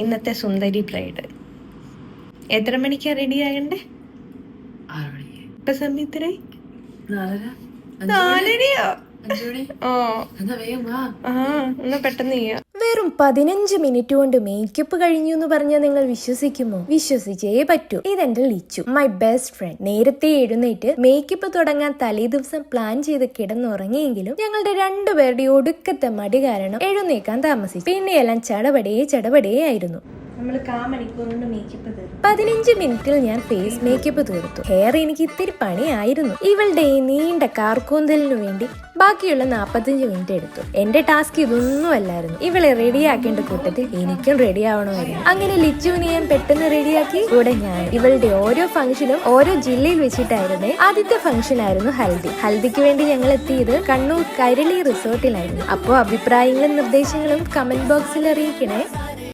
ഇന്നത്തെ സുന്ദരി ബ്രൈഡ്. എത്ര മണിക്കാ റെഡി ആകണ്ടേ? ഇപ്പൊ സമയത്തിനായി? നാലര? നാലരയോ? ഓ. ആ എന്നാ പെട്ടെന്ന് ചെയ്യാം. വെറും പതിനഞ്ച് മിനിറ്റ് കൊണ്ട് മേക്കപ്പ് കഴിഞ്ഞു എന്ന് പറഞ്ഞാൽ നിങ്ങൾ വിശ്വസിക്കുമോ? വിശ്വസിച്ചേ പറ്റൂ. ഇതെന്റെ ലിച്ചു മൈ ബെസ്റ്റ് ഫ്രണ്ട് നേരത്തെ എഴുന്നേറ്റ് മേക്കപ്പ് തുടങ്ങാൻ തലേ ദിവസം പ്ലാൻ ചെയ്ത് കിടന്നുറങ്ങിയെങ്കിലും ഞങ്ങളുടെ രണ്ടുപേരുടെ ഒടുക്കത്തെ മടി കാരണം എഴുന്നേക്കാൻ താമസിച്ചു. പിന്നെയെല്ലാം ചടപടേ ചടപടേ ആയിരുന്നു. നമ്മൾ മേക്കപ്പ് പതിനഞ്ച് മിനിറ്റിൽ ഞാൻ ഫേസ് മേക്കപ്പ് തീർത്തു. ഹെയർ എനിക്ക് ഇത്തിരി പണിയായിരുന്നു. ഇവളുടെ നീണ്ട കാർക്കൂന്തലിനു വേണ്ടി ബാക്കിയുള്ള നാപ്പത്തഞ്ച് മിനിറ്റ് എടുത്തു. എന്റെ ടാസ്ക് ഇതൊന്നും അല്ലായിരുന്നു ഇവളെ റെഡിയാക്കേണ്ട കൂട്ടത്തിൽ എനിക്കും റെഡി ആവണമായിരുന്നു. അങ്ങനെ ലിച്ചുവിനെ ഞാൻ പെട്ടെന്ന് റെഡിയാക്കി കൂടെ ഞാൻ ഇവളുടെ ഓരോ ഫംഗ്ഷനും ഓരോ ജില്ലയിൽ വെച്ചിട്ടായിരുന്നു. ആദ്യത്തെ ഫംഗ്ഷൻ ആയിരുന്നു ഹൽദി. ഹൽദിക്ക് വേണ്ടി ഞങ്ങൾ എത്തിയത് കണ്ണൂർ കൈരളി റിസോർട്ടിലായിരുന്നു അപ്പോൾ അഭിപ്രായങ്ങളും നിർദ്ദേശങ്ങളും കമന്റ് ബോക്സിൽ അറിയിക്കണേ.